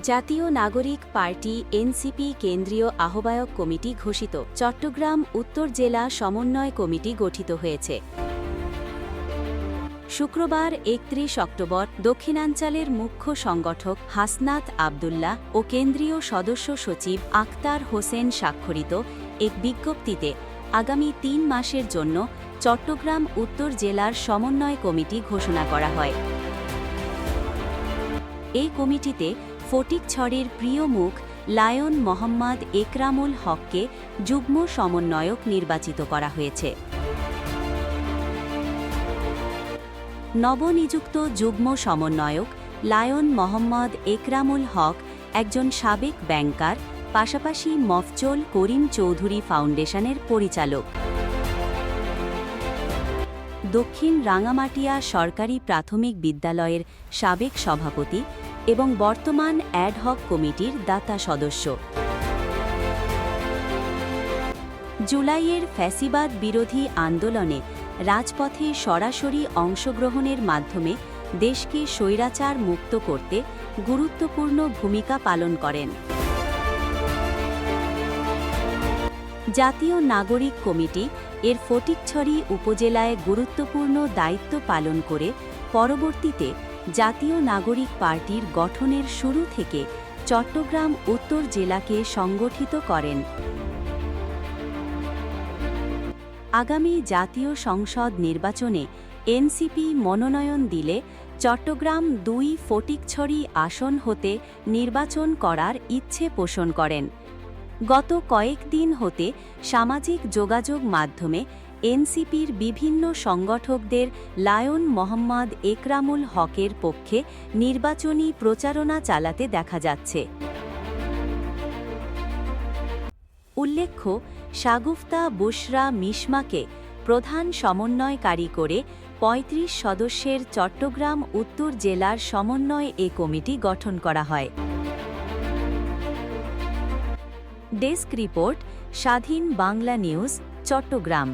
জাতীয় নাগরিক party NCP কেন্দ্রীয় আহ্বায়ক কমিটি ঘোষিত। চট্টগ্রাম উত্তর জেলা সমন্বয় কমিটি গঠিত হয়েছে। শুক্রবার একত্রিশ অক্টোবর দক্ষিণাঞ্চলের মুখ্য সংগঠক হাসনাত আবদুল্লাহ ও কেন্দ্রীয় সদস্য সচিব আক্তার হোসেন স্বাক্ষরিত এক বিজ্ঞপ্তিতে আগামী তিন মাসের জন্য চট্টগ্রাম উত্তর জেলার সমন্বয় কমিটি ঘোষণা করা হয়। এই কমিটিতে ফটিকছড়ির প্রিয় মুখ লায়ন মোহাম্মদ একরামুল হককে যুগ্ম সমন্বয়ক নির্বাচিত করা হয়েছে। নবনিযুক্ত যুগ্ম সমন্বয়ক লায়ন মোহাম্মদ একরামুল হক একজন সাবেক ব্যাংকার, পাশাপাশি মফজল করিম চৌধুরী ফাউন্ডেশনের পরিচালক। দক্ষিণ রাঙামাটিয়া সরকারি প্রাথমিক বিদ্যালয়ের সাবেক সভাপতি এবং বর্তমান অ্যাডহক কমিটির দাতা সদস্য। জুলাইয়ের ফ্যাসিবাদ বিরোধী আন্দোলনে রাজপথে সরাসরি অংশগ্রহণের মাধ্যমে দেশকে স্বৈরাচার মুক্ত করতে গুরুত্বপূর্ণ ভূমিকা পালন করেন। জাতীয় নাগরিক কমিটি এর ফটিকছড়ি উপজেলায় গুরুত্বপূর্ণ দায়িত্ব পালন করে পরবর্তীতে জাতীয় নাগরিক পার্টির গঠনের শুরু থেকে চট্টগ্রাম উত্তর জেলাকে সংগঠিত করেন। আগামী জাতীয় সংসদ নির্বাচনে এনসিপি মনোনয়ন দিলে চট্টগ্রাম দুই ফটিকছড়ি আসন হতে নির্বাচন করার ইচ্ছে পোষণ করেন। গত কয়েকদিন হতে সামাজিক যোগাযোগ মাধ্যমে এনসিপির বিভিন্ন সংগঠকদের লায়ন মোহাম্মদ একরামুল হকের পক্ষে নির্বাচনী প্রচারণা চালাতে দেখা যাচ্ছে। উল্লেখ্য শাগুফতা বুশরা মিশমাকে প্রধান সমন্বয়কারী করে ৩৫ সদস্যের চট্টগ্রাম উত্তর জেলার সমন্বয় এ কমিটি গঠন করা হয়। ডেস্ক রিপোর্ট, স্বাধীন বাংলা নিউজ, চট্টগ্রাম।